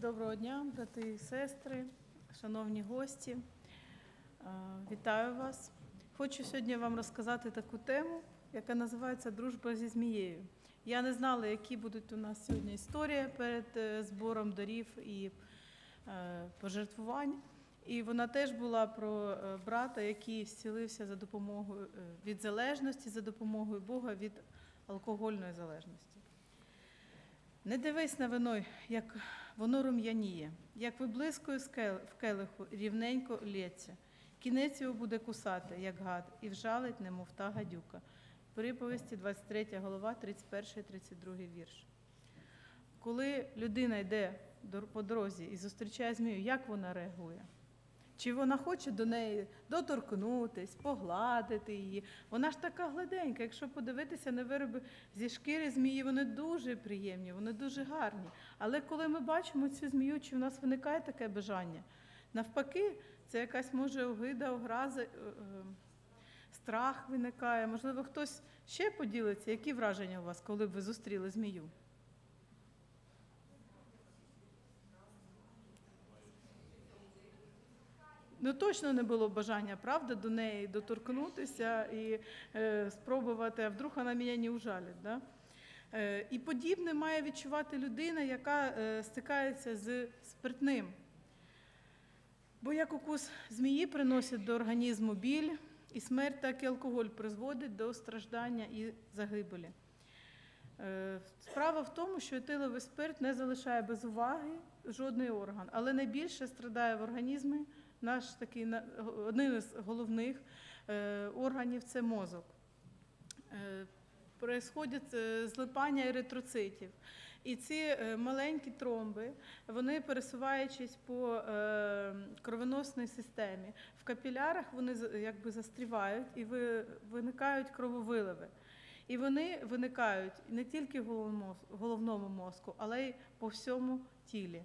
Доброго дня, брати і сестри, шановні гості. Вітаю вас. Хочу сьогодні вам розказати таку тему, яка називається Дружба зі змією. Я не знала, які будуть у нас сьогодні історії перед е, збором дарів і е, пожертвувань. І вона теж була про е, брата, який зцілився за допомогою від залежності, за допомогою Бога від алкогольної залежності. Не дивись на вино, як воно рум'яніє, як виблискує в келиху, рівненько лється. Кінець його буде кусати, як гад, і вжалить, немов та гадюка. Приповісті 23 голова, 31-32 вірш. Коли людина йде по дорозі і зустрічає змію, як вона реагує? Чи вона хоче до неї доторкнутись, погладити її? Вона ж така гладенька. Якщо подивитися на вироби зі шкіри змії, вони дуже приємні, вони дуже гарні. Але коли ми бачимо цю змію, чи в нас виникає таке бажання? Навпаки, це якась може огида, ограза, е, е, страх виникає. Можливо, хтось ще поділиться, які враження у вас, коли б ви зустріли змію? Ну точно не було бажання, правда, до неї доторкнутися і е, спробувати, а вдруг вона мене не ужалить. Да? Е, і подібне має відчувати людина, яка е, стикається з спиртним. Бо як укус змії приносить до організму біль і смерть, так і алкоголь призводить до страждання і загибелі. Е, Справа в тому, що етиловий спирт не залишає без уваги жодний орган, але найбільше страдає в організмі наш такий один із головних е, органів це мозок. Е, Происходять е, злипання еритроцитів. І ці маленькі тромби, вони пересуваючись по кровоносній системі, в капілярах вони якби застрівають і виникають крововиливи. І вони виникають не тільки в головному мозку, але й по всьому тілі.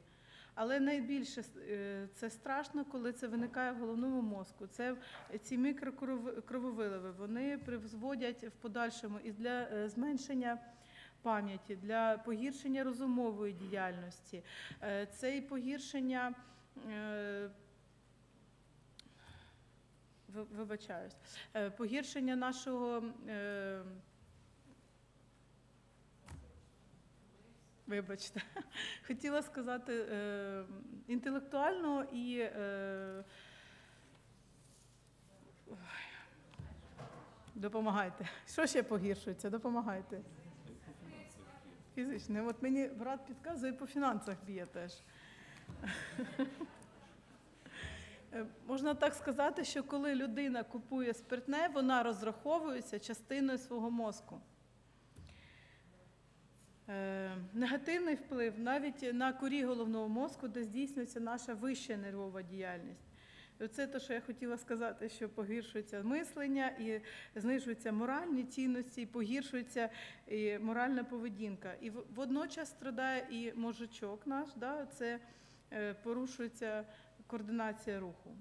Але найбільше е, це страшно, коли це виникає в головному мозку. Це ці мікрокрововиливи, вони призводять в подальшому і для е, зменшення пам'яті, для погіршення розумової діяльності, е, це і погіршення. Вибачаюсь, погіршення нашого Вибачте, хотіла сказати е, інтелектуального і е, допомагайте. Що ще погіршується? Допомагайте. Фізичне. От мені брат підказує, по фінансах б'є теж. Е, Можна так сказати, що коли людина купує спиртне, вона розраховується частиною свого мозку. Е, Негативний вплив навіть на корі головного мозку, де здійснюється наша вища нервова діяльність. І Оце те, що я хотіла сказати, що погіршується мислення і знижуються моральні цінності, і погіршується і моральна поведінка. І водночас страдає і мозочок наш, да, це е, порушується координація руху.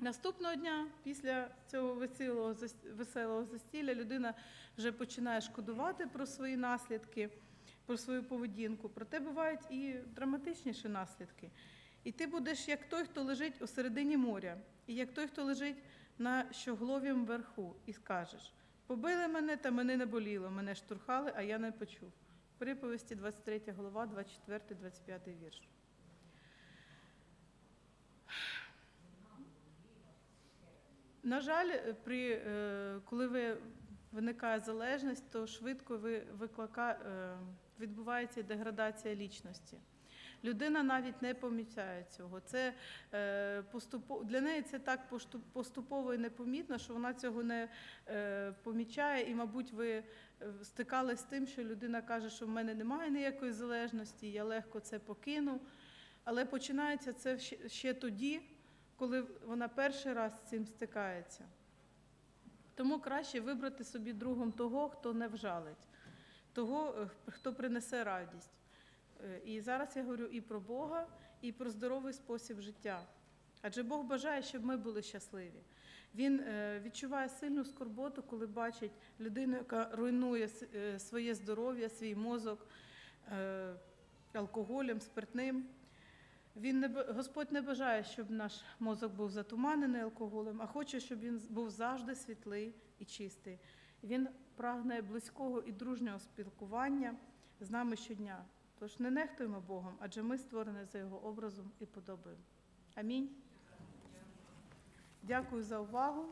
Наступного дня, після цього веселого, веселого застілля, людина вже починає шкодувати про свої наслідки, про свою поведінку. Проте бувають і драматичніші наслідки. І ти будеш як той, хто лежить у середині моря, і як той, хто лежить на щогловім верху, і скажеш: побили мене, та мене не боліло, мене штурхали, а я не почув. Приповісті 23 голова, 24-25 вірш. На жаль, при, е, коли ви виникає залежність, то швидко ви виклика, е, відбувається деградація лічності. Людина навіть не помічає цього. Це е, поступово для неї це так поступово і непомітно, що вона цього не е, помічає. І, мабуть, ви е, стикались з тим, що людина каже, що в мене немає ніякої залежності, я легко це покину. Але починається це ще тоді, коли вона перший раз з цим стикається. Тому краще вибрати собі другом того, хто не вжалить, того, е, хто принесе радість. Е, І зараз я говорю і про Бога, і про здоровий спосіб життя. Адже Бог бажає, щоб ми були щасливі. Він е, відчуває сильну скорботу, коли бачить людину, яка руйнує своє здоров'я, свій мозок алкоголем, спиртним. Він не Господь не бажає, щоб наш мозок був затуманений алкоголем, а хоче, щоб він був завжди світлий і чистий. Він прагне близького і дружнього спілкування з нами щодня. Тож не нехтуємо Богом, адже ми створені за його образом і подобою. Амінь. Дякую за увагу.